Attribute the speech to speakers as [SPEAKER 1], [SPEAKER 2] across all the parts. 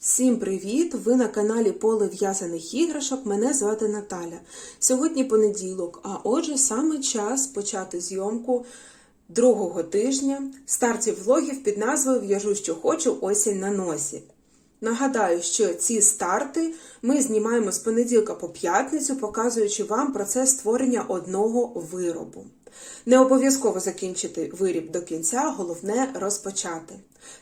[SPEAKER 1] Всім привіт! Ви на каналі Поле в'язаних іграшок. Мене звати Наталя. Сьогодні понеділок, а отже, саме час почати зйомку другого тижня стартів влогів під назвою В'яжу, що хочу, осінь на носі. Нагадаю, що ці старти ми знімаємо з понеділка по п'ятницю, показуючи вам процес створення одного виробу. Не обов'язково закінчити виріб до кінця, головне розпочати.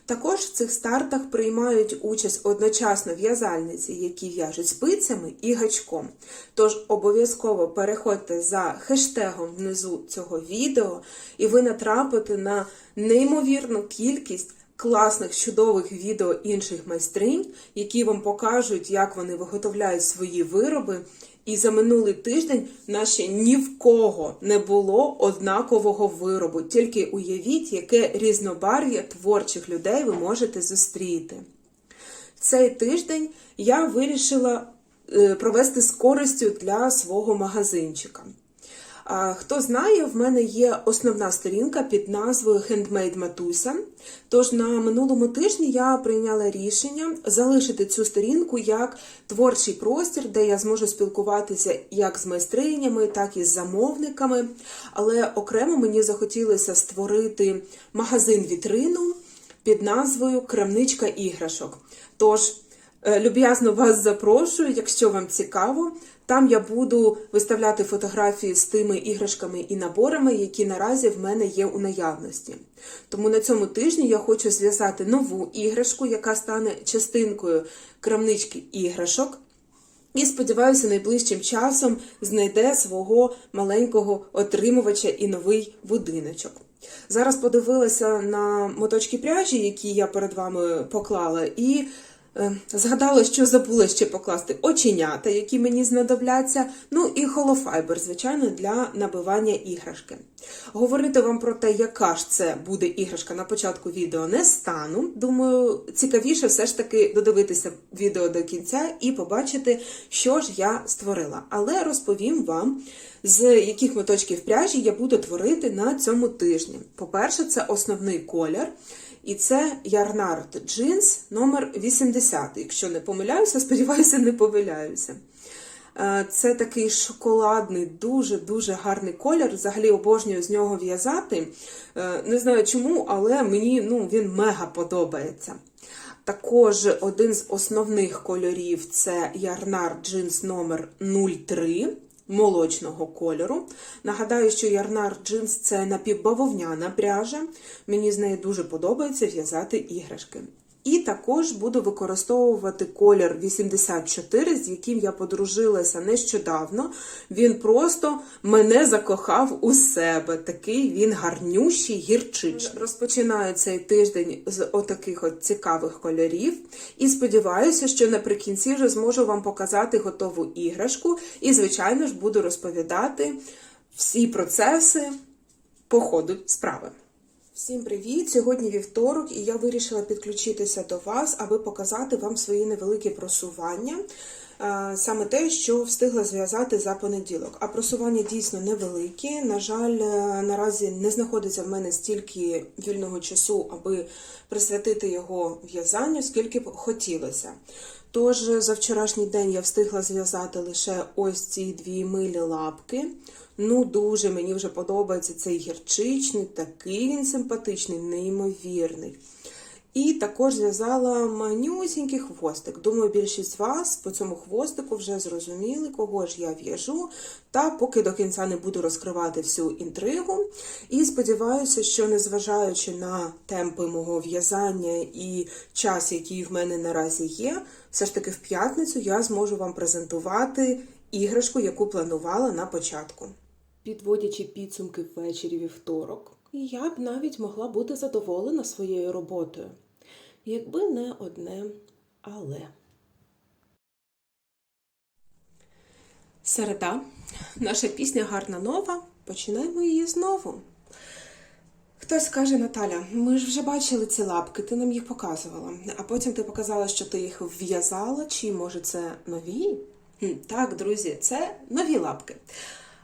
[SPEAKER 1] Також в цих стартах приймають участь одночасно в'язальниці, які в'яжуть спицями і гачком. Тож обов'язково переходьте за хештегом внизу цього відео, і ви натрапите на неймовірну кількість класних чудових відео інших майстринь, які вам покажуть, як вони виготовляють свої вироби. І за минулий тиждень ще ні в кого не було однакового виробу. Тільки уявіть, яке різнобар'я творчих людей ви можете зустріти. Цей тиждень я вирішила е, провести з користю для свого магазинчика. Хто знає, в мене є основна сторінка під назвою Handmade Матуся. Тож на минулому тижні я прийняла рішення залишити цю сторінку як творчий простір, де я зможу спілкуватися як з майстринями, так і з замовниками. Але окремо мені захотілося створити магазин-вітрину під назвою Крамничка іграшок. Тож, люб'язно вас запрошую, якщо вам цікаво. Там я буду виставляти фотографії з тими іграшками і наборами, які наразі в мене є у наявності. Тому на цьому тижні я хочу зв'язати нову іграшку, яка стане частинкою крамнички іграшок. І сподіваюся, найближчим часом знайде свого маленького отримувача і новий будиночок. Зараз подивилася на моточки пряжі, які я перед вами поклала, і е, згадала, що забула ще покласти оченята, які мені знадобляться. Ну і холофайбер, звичайно, для набивання іграшки. Говорити вам про те, яка ж це буде іграшка на початку відео, не стану. Думаю, цікавіше все ж таки додивитися відео до кінця і побачити, що ж я створила. Але розповім вам, з яких моточків пряжі я буду творити на цьому тижні. По-перше, це основний колір. І це Ярнард джинс номер 80. Якщо не помиляюся, сподіваюся, не помиляюся. Е, Це такий шоколадний, дуже-дуже гарний колір. Взагалі обожнюю з нього в'язати. Е, Не знаю чому, але мені ну, він мега подобається. Також один з основних кольорів це Ярнар джинс номер 03 молочного кольору. Нагадаю, що Ярнар джинс це напівбавовняна пряжа. Мені з неї дуже подобається в'язати іграшки. І також буду використовувати колір 84, з яким я подружилася нещодавно. Він просто мене закохав у себе. Такий він гарнющий, гірчичний. Розпочинаю цей тиждень з отаких от цікавих кольорів. І сподіваюся, що наприкінці вже зможу вам показати готову іграшку. І, звичайно ж, буду розповідати всі процеси по ходу справи. Всім привіт! Сьогодні вівторок, і я вирішила підключитися до вас, аби показати вам свої невеликі просування. Е, Саме те, що встигла зв'язати за понеділок. А просування дійсно невеликі. На жаль, е, наразі не знаходиться в мене стільки вільного часу, аби присвятити його в'язанню, скільки б хотілося. Тож за вчорашній день я встигла зв'язати лише ось ці дві милі лапки. Ну, дуже мені вже подобається цей гірчичний, такий він симпатичний, неймовірний. І також зв'язала манюсінький хвостик. Думаю, більшість вас по цьому хвостику вже зрозуміли, кого ж я в'яжу. Та поки до кінця не буду розкривати всю інтригу. І сподіваюся, що незважаючи на темпи мого в'язання і час, який в мене наразі є, все ж таки в п'ятницю я зможу вам презентувати іграшку, яку планувала на початку. Підводячи підсумки ввечері вівторок, я б навіть могла бути задоволена своєю роботою, якби не одне але. Середа, наша пісня гарна нова. Починаємо її знову. Хтось каже, Наталя, ми ж вже бачили ці лапки, ти нам їх показувала. А потім ти показала, що ти їх в'язала, чи може це нові? Хм, Так, друзі, це нові лапки.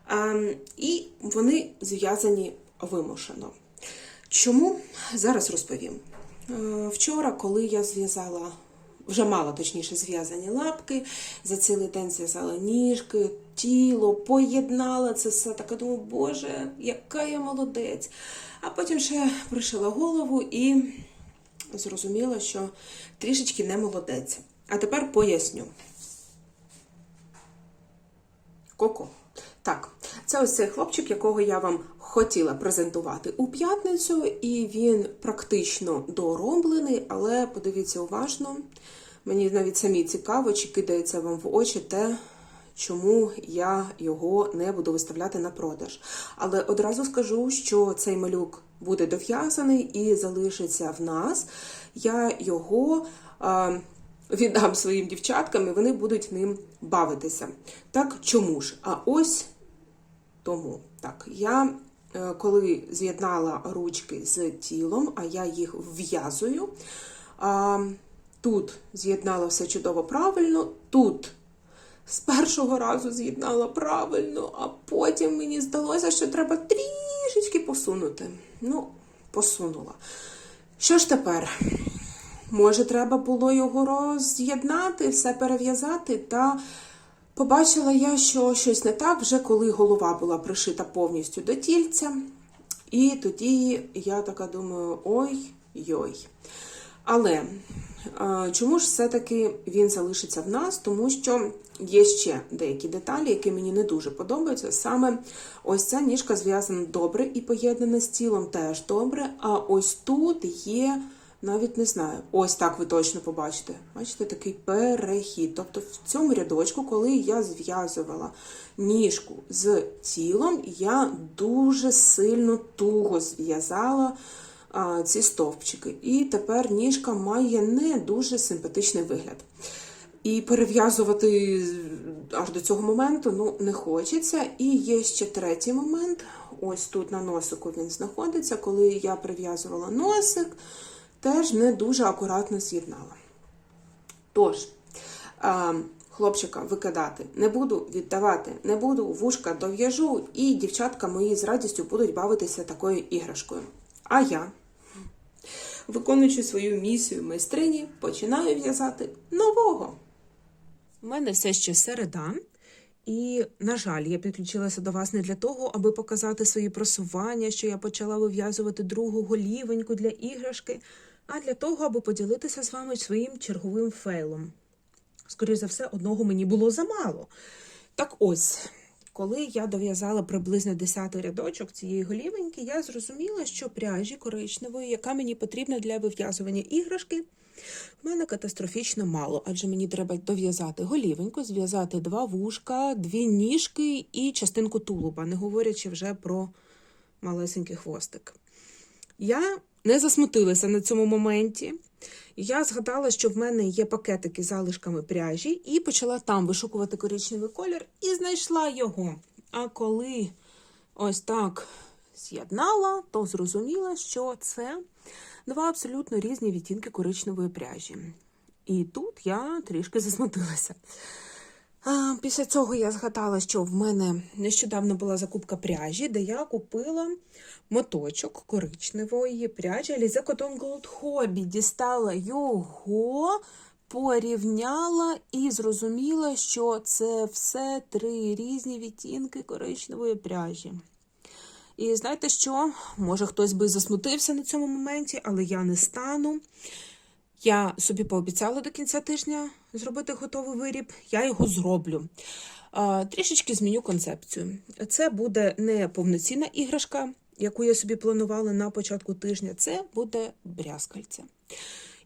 [SPEAKER 1] А, і вони зв'язані вимушено. Чому? Зараз розповім. Е, Вчора, коли я зв'язала вже мала точніше зв'язані лапки, за цілий день зв'язала ніжки, тіло, поєднала це все. Так я думаю, боже, яка я молодець. А потім ще пришила голову і зрозуміла, що трішечки не молодець. А тепер поясню. Коко. Так, це ось цей хлопчик, якого я вам хотіла презентувати у п'ятницю, і він практично дороблений, але подивіться уважно. Мені навіть самі цікаво, чи кидається вам в очі те, чому я його не буду виставляти на продаж. Але одразу скажу, що цей малюк буде дов'язаний і залишиться в нас. Я його. А, Віддам своїм дівчаткам, і вони будуть ним бавитися. Так, чому ж? А ось тому. Так, я коли з'єднала ручки з тілом, а я їх вв'язую. Тут з'єднала все чудово правильно, тут з першого разу з'єднала правильно, а потім мені здалося, що треба трішечки посунути. Ну, посунула. Що ж тепер? Може, треба було його роз'єднати, все перев'язати, та побачила я, що щось не так, вже коли голова була пришита повністю до тільця. І тоді я така думаю: ой-йой. Але е, чому ж все-таки він залишиться в нас? Тому що є ще деякі деталі, які мені не дуже подобаються. Саме ось ця ніжка зв'язана добре і поєднана з тілом теж добре. А ось тут є. Навіть не знаю. Ось так ви точно побачите. Бачите, такий перехід. Тобто в цьому рядочку, коли я зв'язувала ніжку з тілом, я дуже сильно туго зв'язала ці стовпчики. І тепер ніжка має не дуже симпатичний вигляд. І перев'язувати аж до цього моменту ну, не хочеться. І є ще третій момент. Ось тут на носику він знаходиться, коли я прив'язувала носик теж не дуже акуратно з'єднала. Тож, хлопчика викидати не буду віддавати, не буду, вушка дов'яжу, і дівчатка мої з радістю будуть бавитися такою іграшкою. А я, виконуючи свою місію майстрині, починаю в'язати нового. У мене все ще середа. І, на жаль, я підключилася до вас не для того, аби показати свої просування, що я почала вив'язувати другу голівеньку для іграшки, а для того, аби поділитися з вами своїм черговим фейлом. Скоріше за все, одного мені було замало. Так ось, коли я дов'язала приблизно 10 рядочок цієї голівеньки, я зрозуміла, що пряжі коричневої, яка мені потрібна для вив'язування іграшки, в мене катастрофічно мало, адже мені треба дов'язати голівеньку, зв'язати два вушка, дві ніжки і частинку тулуба, не говорячи вже про малесенький хвостик. Я не засмутилася на цьому моменті. Я згадала, що в мене є пакетики з залишками пряжі, і почала там вишукувати коричневий колір і знайшла його. А коли ось так з'єднала, то зрозуміла, що це два абсолютно різні відтінки коричневої пряжі. І тут я трішки засмутилася. Після цього я згадала, що в мене нещодавно була закупка пряжі, де я купила моточок коричневої пряжі Alize Cotton Gold Hobby. Дістала його, порівняла і зрозуміла, що це все три різні відтінки коричневої пряжі. І знаєте що? Може, хтось би засмутився на цьому моменті, але я не стану. Я собі пообіцяла до кінця тижня зробити готовий виріб, я його зроблю. Трішечки зміню концепцію. Це буде не повноцінна іграшка, яку я собі планувала на початку тижня. Це буде брязкальце.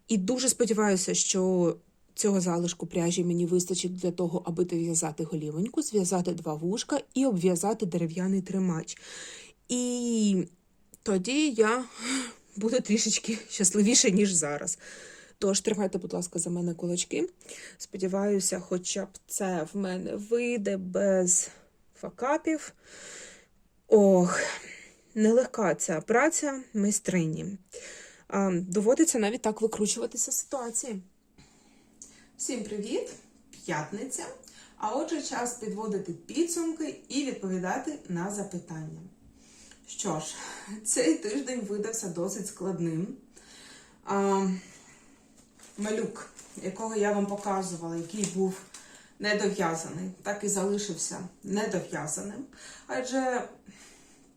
[SPEAKER 1] І дуже сподіваюся, що цього залишку пряжі мені вистачить для того, аби дов'язати голівоньку, зв'язати два вушка і обв'язати дерев'яний тримач. І тоді я буду трішечки щасливіше, ніж зараз. Тож тримайте, будь ласка, за мене кулачки. Сподіваюся, хоча б це в мене вийде без факапів. Ох, нелегка ця праця майстрині. Доводиться навіть так викручуватися ситуації. Всім привіт! П'ятниця. А отже, час підводити підсумки і відповідати на запитання. Що ж, цей тиждень видався досить складним. А, малюк якого я вам показувала, який був недов'язаний, так і залишився недов'язаним. Адже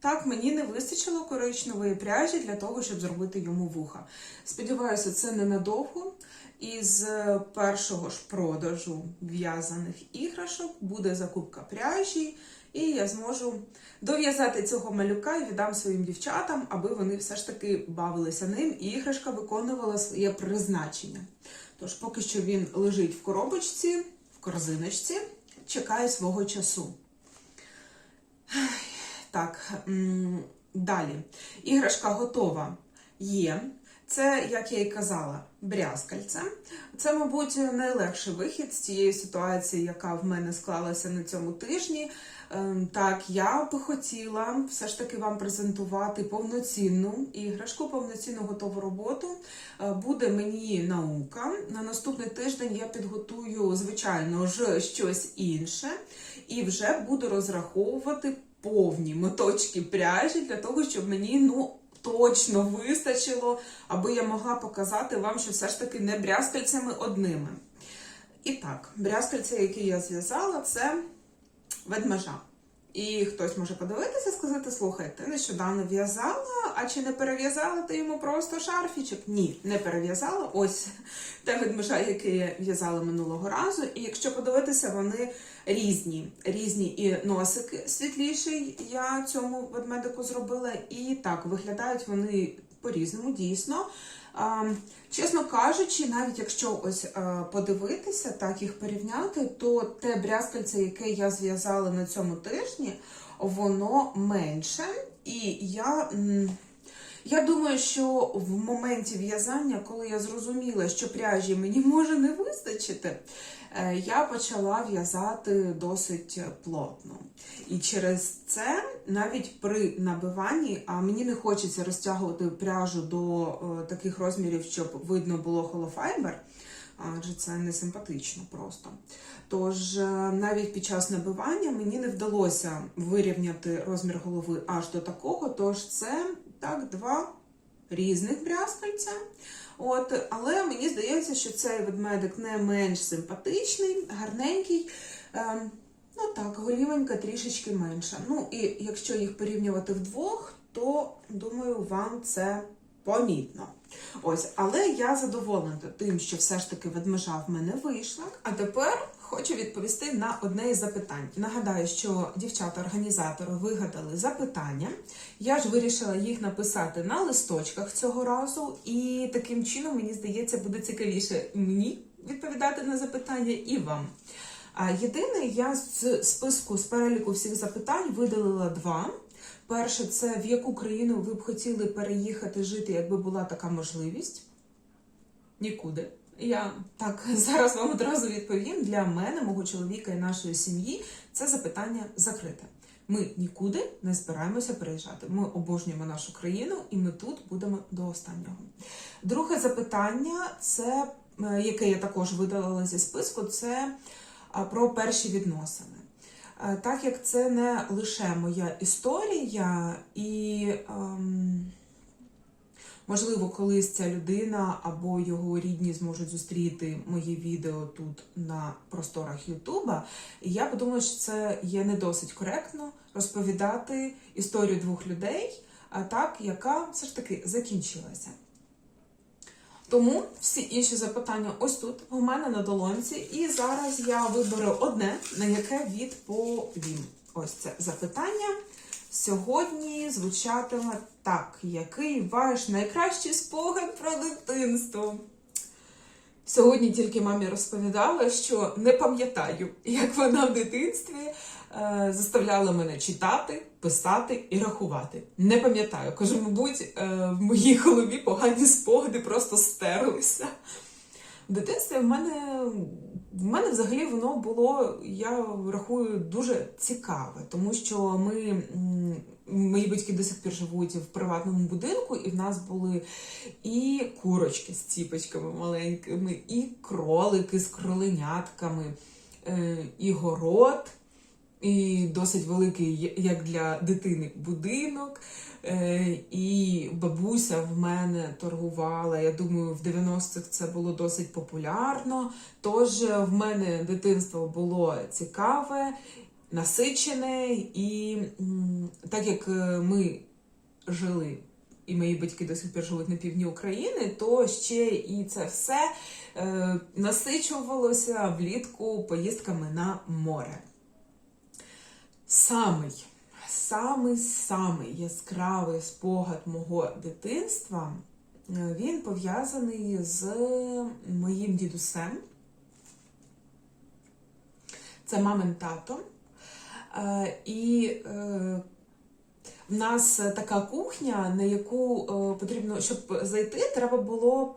[SPEAKER 1] так мені не вистачило коричневої пряжі для того, щоб зробити йому вуха. Сподіваюся, це ненадовго. Із першого ж продажу в'язаних іграшок буде закупка пряжі, і я зможу дов'язати цього малюка і віддам своїм дівчатам, аби вони все ж таки бавилися ним, і іграшка виконувала своє призначення. Тож, поки що він лежить в коробочці, в корзиночці, чекає свого часу. Так, далі. Іграшка готова є. Це, як я і казала, брязкальце. Це, мабуть, найлегший вихід з цієї ситуації, яка в мене склалася на цьому тижні. Ем, Так, я би хотіла все ж таки вам презентувати повноцінну іграшку, повноцінну готову роботу. Е, Буде мені наука. На наступний тиждень я підготую, звичайно ж, щось інше, і вже буду розраховувати повні моточки пряжі для того, щоб мені ну точно вистачило, аби я могла показати вам, що все ж таки не брязкальцями одними. І так, брязкальця, які я зв'язала, це ведмежа. І хтось може подивитися сказати: слухай, ти нещодавно в'язала, а чи не перев'язала ти йому просто шарфічок? Ні, не перев'язала. Ось те ведмежа, яке я в'язала минулого разу. І якщо подивитися, вони різні. Різні і носик світліший я цьому ведмедику зробила. І так, виглядають вони по-різному, дійсно. Чесно кажучи, навіть якщо ось подивитися, так їх порівняти, то те брязкальце, яке я зв'язала на цьому тижні, воно менше. І я. Я думаю, що в моменті в'язання, коли я зрозуміла, що пряжі мені може не вистачити, е, я почала в'язати досить плотно. І через це навіть при набиванні, а мені не хочеться розтягувати пряжу до е, таких розмірів, щоб видно було холофайбер. Адже це не симпатично просто. Тож е, навіть під час набивання мені не вдалося вирівняти розмір голови аж до такого. Тож це так, два різних брязкальця. От, але мені здається, що цей ведмедик не менш симпатичний, гарненький. Ем, ну так, голівенька трішечки менша. Ну і якщо їх порівнювати вдвох, то думаю, вам це помітно. Ось, але я задоволена тим, що все ж таки ведмежа в мене вийшла. А тепер хочу відповісти на одне із запитань. Нагадаю, що дівчата-організатори вигадали запитання. Я ж вирішила їх написати на листочках цього разу, і таким чином, мені здається, буде цікавіше мені відповідати на запитання і вам. Єдине, я з списку з переліку всіх запитань видалила два. Перше, це в яку країну ви б хотіли переїхати жити, якби була така можливість? Нікуди. Я так зараз вам одразу відповім. Для мене, мого чоловіка і нашої сім'ї це запитання закрите. Ми нікуди не збираємося переїжджати. Ми обожнюємо нашу країну і ми тут будемо до останнього. Друге запитання, це е, яке я також видалила зі списку, це про перші відносини. Е, Так як це не лише моя історія, і ем, можливо, колись ця людина або його рідні зможуть зустріти моє відео тут на просторах Ютуба, я подумала, що це є не досить коректно розповідати історію двох людей, а так, яка все ж таки закінчилася. Тому всі інші запитання ось тут у мене на долонці, і зараз я виберу одне, на яке відповім. Ось це запитання. Сьогодні звучатиме так: який ваш найкращий спогад про дитинство? Сьогодні тільки мамі розповідала, що не пам'ятаю, як вона в дитинстві е, заставляла мене читати, писати і рахувати. Не пам'ятаю. Кажу, мабуть, е, в моїй голові погані спогади просто стерлися. В дитинстві в мене, в мене взагалі воно було, я рахую, дуже цікаве, тому що ми, мої батьки до сих пір живуть в приватному будинку, і в нас були і курочки з ціпочками маленькими, і кролики з кроленятками, е, і город. І досить великий, як для дитини, будинок. Е, І бабуся в мене торгувала. Я думаю, в 90-х це було досить популярно. Тож в мене дитинство було цікаве, насичене, і так як е, ми жили. І мої батьки до сих пір живуть на півдні України, то ще і це все е, насичувалося влітку поїздками на море. Самий, самий самий яскравий спогад мого дитинства е, він пов'язаний з моїм дідусем. Це мамин тато. Е, І е, в нас така кухня, на яку потрібно, щоб зайти, треба було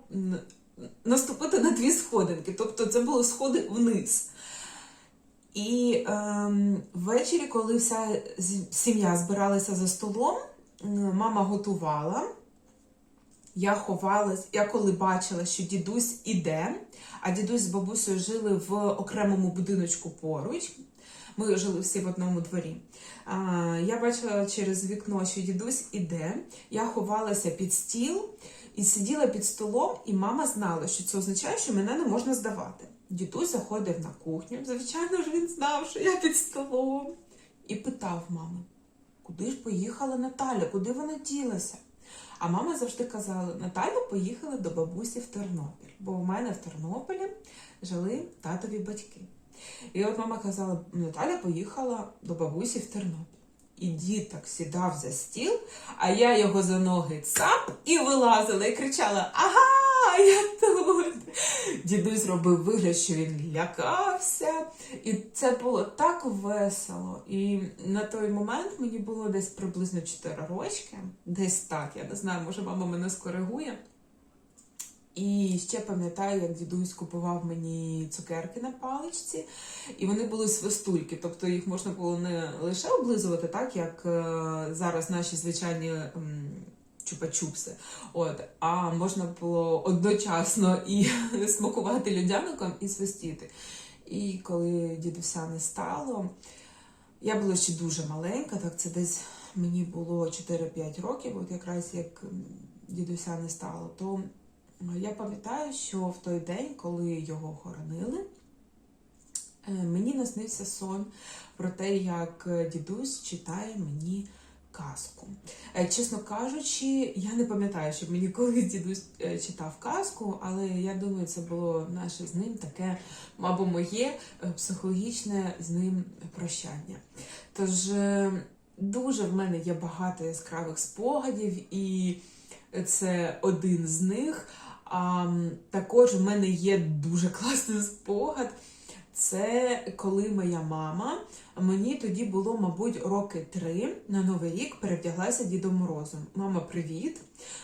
[SPEAKER 1] наступити на дві сходинки. Тобто це були сходи вниз. І ем, ввечері, коли вся сім'я збиралася за столом, мама готувала. Я ховалась, я коли бачила, що дідусь іде, а дідусь з бабусею жили в окремому будиночку поруч. Ми жили всі в одному дворі. А, я бачила через вікно, що дідусь іде. Я ховалася під стіл і сиділа під столом, і мама знала, що це означає, що мене не можна здавати. Дідусь заходив на кухню. Звичайно ж, він знав, що я під столом, і питав мами, куди ж поїхала Наталя, куди вона ділася? А мама завжди казала: Наталя поїхала до бабусі в Тернопіль, бо в мене в Тернополі жили татові батьки. І от мама казала: Наталя поїхала до бабусі в Тернопіль. І дід так сідав за стіл, а я його за ноги цап і вилазила, і кричала: Ага, я тут. Дідусь робив вигляд, що він лякався. І це було так весело. І на той момент мені було десь приблизно 4 рочки, десь так, я не знаю, може мама мене скоригує. І ще пам'ятаю, як дідусь купував мені цукерки на паличці, і вони були свистульки, тобто їх можна було не лише облизувати, так як е, зараз наші звичайні чупа-чупси, от, а можна було одночасно і смакувати людяником і свистіти. І коли дідуся не стало, я була ще дуже маленька, так це десь мені було 4-5 років, от якраз як дідуся не стало, то я пам'ятаю, що в той день, коли його хоронили, е, мені наснився сон про те, як дідусь читає мені казку. Е, Чесно кажучи, я не пам'ятаю, щоб мені колись дідусь е, читав казку, але я думаю, це було наше з ним таке, або моє е, психологічне з ним прощання. Тож е, дуже в мене є багато яскравих спогадів, і це один з них. А також в мене є дуже класний спогад. Це коли моя мама, мені тоді було, мабуть, роки три на Новий рік перевдяглася Дідом Морозом. Мама, привіт!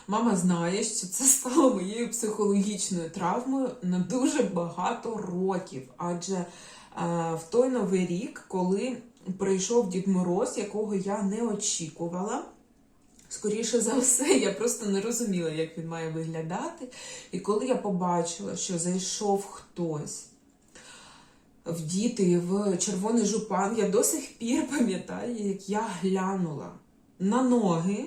[SPEAKER 1] Мама знає, що це стало моєю психологічною травмою на дуже багато років. Адже е, в той новий рік, коли прийшов Дід Мороз, якого я не очікувала. Скоріше за все, я просто не розуміла, як він має виглядати. І коли я побачила, що зайшов хтось в діти, в червоний жупан, я до сих пір пам'ятаю, як я глянула на ноги,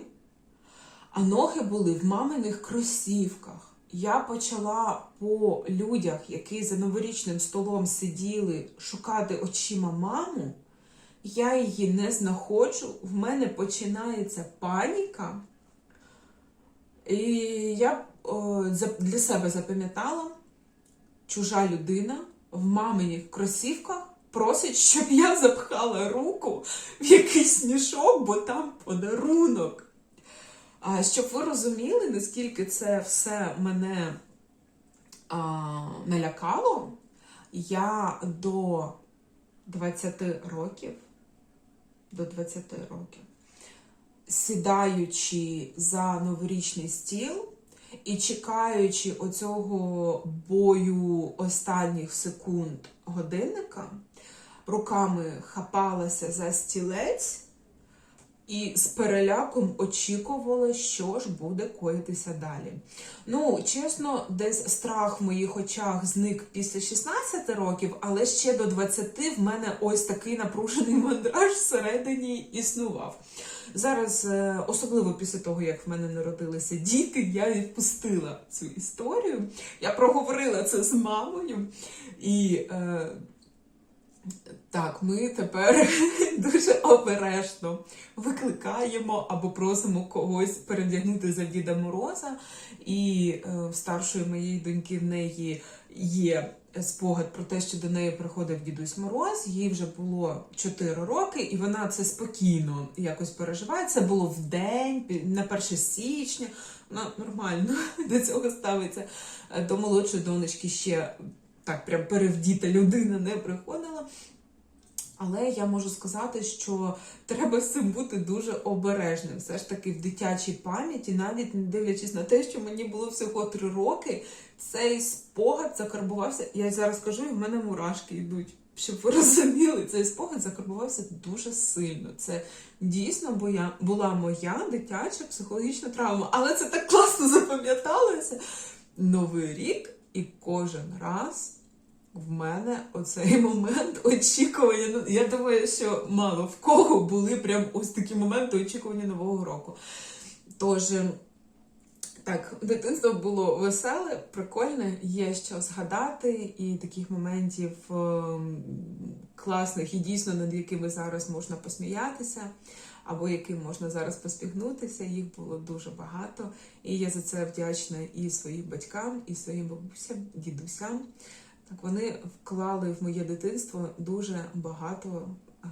[SPEAKER 1] а ноги були в маминих кросівках. Я почала по людях, які за новорічним столом сиділи, шукати очима маму. Я її не знаходжу, в мене починається паніка. І я о, для себе запам'ятала, чужа людина в маминих кросівках просить, щоб я запхала руку в якийсь мішок, бо там подарунок. А щоб ви розуміли, наскільки це все мене а, налякало, я до 20 років, до 20 років, сідаючи за новорічний стіл і чекаючи оцього бою останніх секунд годинника, руками хапалася за стілець, і з переляком очікувала, що ж буде коїтися далі. Ну, чесно, десь страх в моїх очах зник після 16 років, але ще до 20 в мене ось такий напружений мандраж всередині існував. Зараз, е, особливо після того, як в мене народилися діти, я відпустила цю історію. Я проговорила це з мамою. І е, так, ми тепер дуже обережно викликаємо або просимо когось перевдягнути за Діда Мороза. І е, старшої моєї доньки в неї є спогад про те, що до неї приходив дідусь Мороз. Їй вже було 4 роки, і вона це спокійно якось переживає. Це було в день, на 1 січня. Вона нормально до цього ставиться. Е, До молодшої донечки ще так, прям перевдіта людина не приходила. Але я можу сказати, що треба цим бути дуже обережним. Все ж таки в дитячій пам'яті, навіть не дивлячись на те, що мені було всього три роки, цей спогад закарбувався. Я зараз кажу, і в мене мурашки йдуть. Щоб ви розуміли, цей спогад закарбувався дуже сильно. Це дійсно була моя дитяча психологічна травма. Але це так класно запам'яталося. Новий рік, і кожен раз в мене оцей момент очікування. Ну, я думаю, що мало в кого були прям ось такі моменти очікування Нового року. Тож, е, так, дитинство було веселе, прикольне, є що згадати, і таких моментів ем, класних і дійсно над якими зараз можна посміятися, або яким можна зараз поспігнутися. Їх було дуже багато. І я за це вдячна і своїм батькам, і своїм бабусям, дідусям. Так, вони вклали в моє дитинство дуже багато е,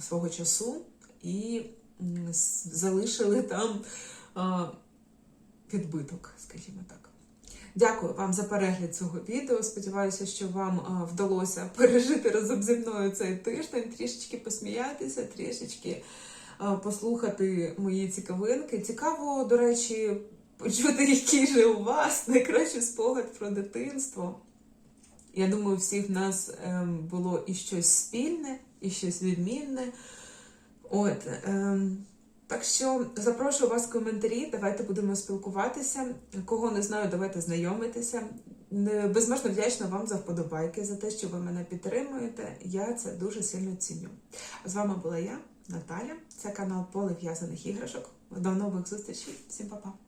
[SPEAKER 1] свого часу і залишили там е, відбиток, скажімо так. Дякую вам за перегляд цього відео. Сподіваюся, що вам е, вдалося пережити разом зі мною цей тиждень, трішечки посміятися, трішечки е, послухати мої цікавинки. Цікаво, до речі, почути, який же у вас найкращий спогад про дитинство. Я думаю, всіх в нас ем, було і щось спільне, і щось відмінне. От, ем, так що запрошую вас в коментарі, давайте будемо спілкуватися. Кого не знаю, давайте знайомитися. Безмежно вдячна вам за вподобайки, за те, що ви мене підтримуєте. Я це дуже сильно ціню. З вами була я, Наталя. Це канал Поле в'язаних іграшок. До нових зустрічей. Всім па-па.